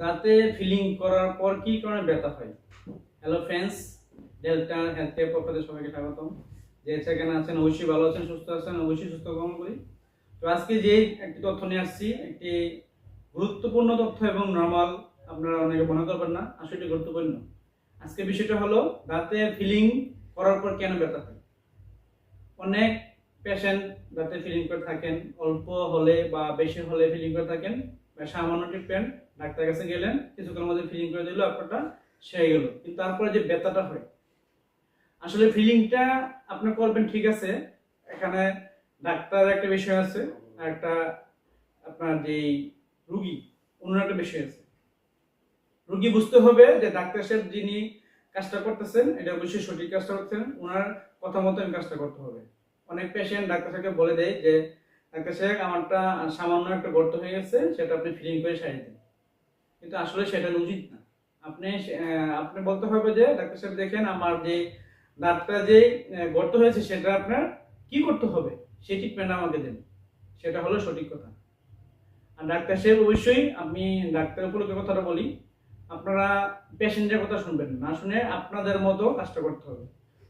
দাঁতে ফিলিং করার পর কি কারণে ব্যথা হয়? Hello friends Delta health care পক্ষে সবাইকে স্বাগতম। যে সেখানে আছেন অবশ্যই ভালো আছেন, সুস্থ আছেন, অবশ্যই সুস্থ কামনা করি। তো আজকে যে একটি তথ্য নিয়ে আসছি, একটি গুরুত্বপূর্ণ তথ্য এবং নর্মাল আপনারা অনেকে মনে করবেন না, আসলে গুরুত্বপূর্ণ। আজকে বিষয়টা হলো, দাঁতে ফিলিং করার পর কেন ব্যথা হয়? অনেক পেশেন্ট দাঁতে ফিলিং করে থাকেন, অল্প হলে বা বেশি হলে ফিলিং করে থাকেন, বা সামান্য ট্রিটমেন্ট ডাক্তার কাছে গেলেন, কিছুক্ষণের মধ্যে ফিলিং করে দিল, আপনারটা সেরে গেল। কিন্তু তারপরে যে ব্যথাটা হয়, আসলে ফিলিংটা আপনি করবেন ঠিক আছে, এখানে ডাক্তার একটা বিষয় আছে একটা আপনার যে রুগী, অন্য একটা বিষয় আছে। রুগী বুঝতে হবে যে ডাক্তার সাহেব যিনি কাজটা করতেছেন, এটা অবশ্যই সঠিক কাজটা করতেছেন, ওনার কথা মতো আমি কাজটা করতে হবে। অনেক পেশেন্ট ডাক্তার সাহেবকে বলে দেয় যে, ডাক্তার সাহেব, আমারটা সামান্য একটা গর্ত হয়ে গেছে, সেটা আপনি ফিলিং করে সারিয়ে দেন। কিন্তু আসলে সেটা উচিত না। আপনি আপনি বলতে হবে যে, ডাক্তার সাহেব দেখেন, আমার যে দাঁতটা যে গর্ত হয়েছে, সেটা আপনার কি করতে হবে? সেই ট্রিটমেন্ট আমাকে দেন। সেটা হলো সঠিক কথা। আর ডাক্তার সাহেব অবশ্যই, আমি ডাক্তার উপলক্ষে কথাটা বলি, আপনারা পেশেন্টের কথা শুনবেন না। শুনে আপনাদের মতো কাজটা করতে হবে।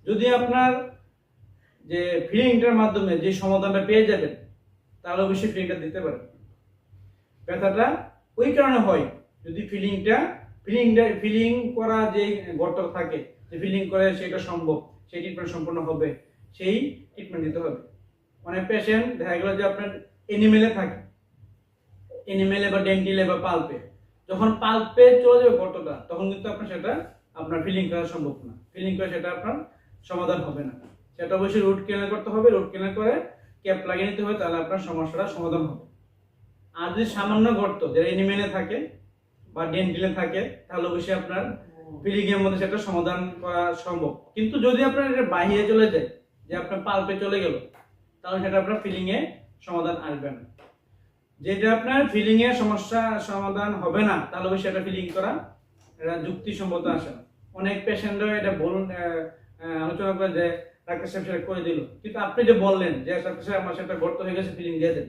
যদি আপনার যে ফিলিংটার মাধ্যমে যে সমাধানটা পেয়ে যাবেন, তাহলে অবশ্যই ফিলিংটা দিতে পারেন। ব্যথাটা ওই কারণে হয় যদি ফিলিংটা ফিলিংটা ফিলিং করা যে গর্ত থাকে, যে ফিলিং করে সেটা সম্ভব, সেই ট্রিটমেন্ট সম্পূর্ণ হবে, সেই ট্রিটমেন্ট দিতে হবে। অনেক পেশেন্ট দেখা গেল যে আপনার এনিমেলে থাকে এনিমেলে বা ডেন্টিলে বা পাল্পে যখন পাল্পে চলে যাবে গর্তটা তখন কিন্তু আপনার সেটা, আপনার ফিলিং করা সম্ভব না। ফিলিং করে সেটা আপনার সমাধান হবে না। সেটা অবশ্যই রুট কেনাল করতে হবে রুট কেনাল করে ক্যাপ লাগিয়ে নিতে হবে, তাহলে আপনার সমস্যাটা সমাধান হবে। আর যদি সামান্য গর্ত যারা এনিমেলে থাকে বা ডেন্টিলে থাকে, তাহলে অবশ্যই আপনার ফিলিং এর মধ্যে সেটা সমাধান করা সম্ভব। কিন্তু যদি আপনার এটা বাইরে চলে যায়, যে আপনার পাল্পে চলে গেল, তাহলে সেটা আপনার ফিলিং এ সমাধান আসবে না। যেটা আপনার ফিলিং এর সমস্যা সমাধান হবে না, তাহলে অবশ্যই এটা ফিলিং করা, এটা যুক্তিসম্মত আসে না। অনেক পেশেন্টরা এটা বলুন আলোচনা করে যে ডাক্তার সাহেব সেটা করে দিল। কিন্তু আপনি যে বললেন যে ডাক্তার সাহেব আমার সেটা গর্ত হয়ে গেছে ফিলিং দিয়ে দেন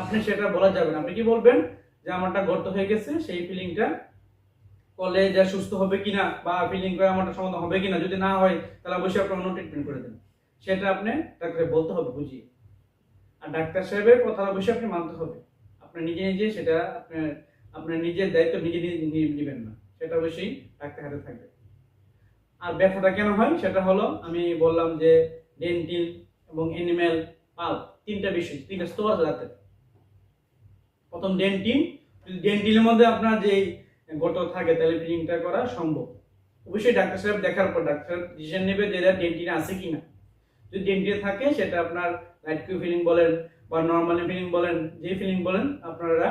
আপনি সেটা বলা যাবে না। আপনি কি বলবেন? যে আমারটা গর্ত হয়ে গেছে, সেই ফিলিংটা করলে যা সুস্থ হবে কিনা বা ফিলিং করে আমারটা সমাধান হবে কিনা, যদি না হয়, তাহলে অবশ্যই আপনি অন্য ট্রিটমেন্ট করে দেন। সেটা আপনি ডাক্তারকে বলতে হবে, বুঝিয়ে। আর ডাক্তার সাহেবের কথা অবশ্যই আপনি মানতে হবে। আপনার নিজে নিজে সেটা আপনার আপনার নিজের দায়িত্ব নিজে নেবেন না। সেটা অবশ্যই ডাক্তার হাতে থাকবে। আর ব্যথাটা কেন হয়? সেটা হলো, আমি বললাম যে ডেন্টিল এবং এনিম্যাল পাল, তিনটা বিষয়, তিনটা স্তর দাঁতের। প্রথম ডেন্টিন যদি ডেন্টিলের মধ্যে আপনার যে গত থাকে, তাহলে ফিলিংটা করা সম্ভব। অবশ্যই ডাক্তার সাহেব দেখার পর ডাক্তার ডিসিশন নেবে যে এটা ডেন্টিনে আছে কিনা। যদি ডেন্টিনে থাকে, সেটা আপনার লাইট কিউ ফিলিং বলেন বা নর্মালি ফিলিং বলেন, যে ফিলিং বলেন, আপনারা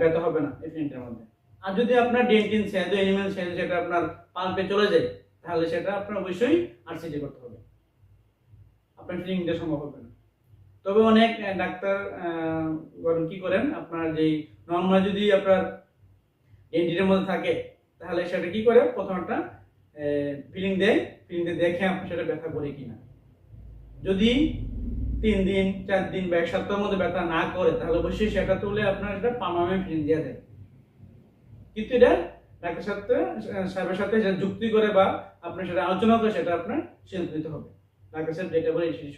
ব্যথা হবে না এই ফিলিংটার মধ্যে। আর যদি আপনার ডেন্টিন সেন্স এনিম্যাল সেন্স সেটা আপনার পাল্পে চলে যায়, তাহলে সেটা আপনার অবশ্যই আরসিজি করতে হবে। আপনার ফিলিংটা সম্ভব হবে না। তবে অনেক ডাক্তার করেন কি করেন, আপনার যেই নর্মাল যদি আপনার ডেন্টিনের মধ্যে থাকে, তাহলে সেটা কি করে? প্রথম একটা ফিলিং দেয় ফিলিং দিয়ে দেখে আপনি সেটা ব্যথা করে কিনা। যদি তিন দিন, চার দিন বা এক সপ্তাহের মধ্যে ব্যথা না করে, তাহলে অবশ্যই সেটা তুলে আপনার এটা পার্মানেন্ট ফিলিং দেওয়া যায়। কিন্তু এটা ডাক্তার সাথে, সাহেবের সাথে যুক্তি করে বা আপনি সেটা আলোচনা করে, সেটা আপনার নিতে হবে। ডাক্তার সাহেব যেটা বলে সেটি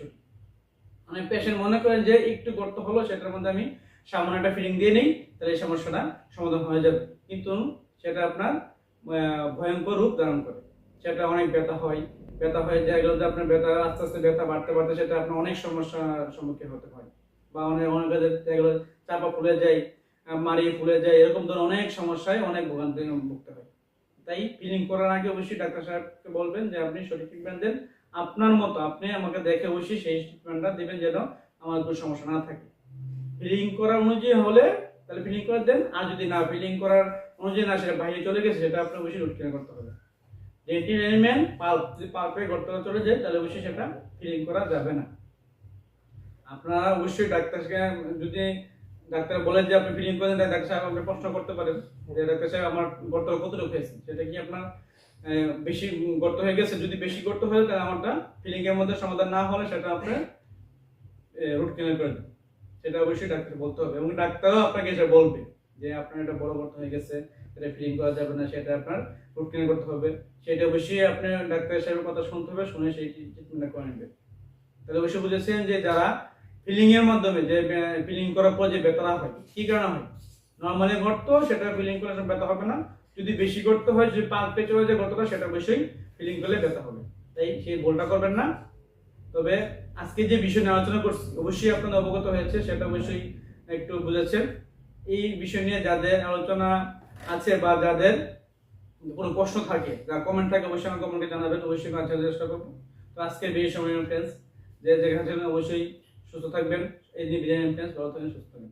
অনেক পেশেন্ট মনে করেন যে একটু গর্ত হলো সেটার মধ্যে আমি সামান্য একটা ফিলিং দিয়ে নিই তাহলে এই সমস্যাটা সমাধান হয়ে যাবে। কিন্তু সেটা আপনার ভয়ঙ্কর রূপ ধারণ করে। সেটা অনেক ব্যথা হয়। ব্যথা হয়ে যায় আপনার ব্যথা আস্তে আস্তে ব্যথা বাড়তে বাড়তে সেটা আপনার অনেক সমস্যার সম্মুখীন হতে হয়। বা অনেক অনেক এগুলো চাপা ফুলে যায় আহ, মারি ফুলে যায় এরকম ধরনের অনেক সমস্যায় অনেক ভোগান্তি ভুগতে হয়। তাই ফিলিং করার আগে অবশ্যই ডাক্তার সাহেবকে বলবেন যে আপনি সঠিক ট্রিটমেন্ট দেন। আপনার মতো আপনি আমাকে দেখে অবশ্যই সেই ট্রিটমেন্টটা দিবেন যেন আমার কোনো সমস্যা না থাকে। ফিলিং করার অনুযায়ী হলে তাহলে ফিলিং করে দেন, আর যদি না ফিলিং করার অনুযায়ী না, সেটা বাইরে চলে গেছে, সেটা আপনি অবশ্যই রুট করতে হবে। ডেন্টিন এলিমেন্ট পাল্প যদি পাল্পে গর্ত চলে যায়, তাহলে অবশ্যই সেটা ফিলিং করা যাবে না। আপনারা অবশ্যই ডাক্তারকে, যদি ডাক্তার বলেন যে আপনি ফিলিং করেন তাহলে ডাক্তার সাহেব আপনি প্রশ্ন করতে পারেন যে, ডাক্তার সাহেব, আমার গর্ত কতটুকু হয়েছে? সেটা কি আপনার বেশি গর্ত হয়ে গেছে, যদি বেশি গর্ত হয়ে তাহলে আমারটা ফিলিং এর মধ্যে সমাধান না হলে সেটা আপনার রুট কেনাল করে দেন সেটা অবশ্যই ডাক্তার বলতে হবে এবং ডাক্তারও আপনাকে এসে বলবে যে আপনার এটা বড় গর্ত হয়ে গেছে, এটা ফিলিং করা যাবে না, সেটা আপনার রুট ক্লিন করতে হবে। সেটা অবশ্যই আপনি ডাক্তার সাহেবের কথা শুনতে হবে, শুনে সেই ট্রিটমেন্টটা করে নেবেন। তাহলে অবশ্যই বুঝেছেন যে যারা ফিলিং এর মাধ্যমে যে ফিলিং করার পর যে ব্যথাটা হয়, কি কারণে হয়? নর্মালি গর্ত, সেটা ফিলিং করলে ব্যথা হবে না। যদি বেশি করতে হয়, যদি পাঁচ পেঁচে হয়ে যে গর্তটা সেটা অবশ্যই ফিলিং করলে ব্যথা হবে। তাই সেই ভুলটা করবেন না। তবে আজকে যে বিষয় নিয়ে আলোচনা করছি, অবশ্যই আপনাদের অবগত হয়েছে, সেটা অবশ্যই একটু বুঝেছেন। এই বিষয় নিয়ে যাদের আলোচনা আছে বা যাদের কোনো প্রশ্ন থাকে যা কমেন্ট থাকে, অবশ্যই আমার কমেন্টে জানাবেন, অবশ্যই কাজ চেষ্টা করব। তো আজকে বেশি সময় ফ্রেন্ডস যে যেখানে অবশ্যই সুস্থ থাকবেন। এই নিয়ে বিদায় ফ্রেন্ডস সুস্থ থাকবেন।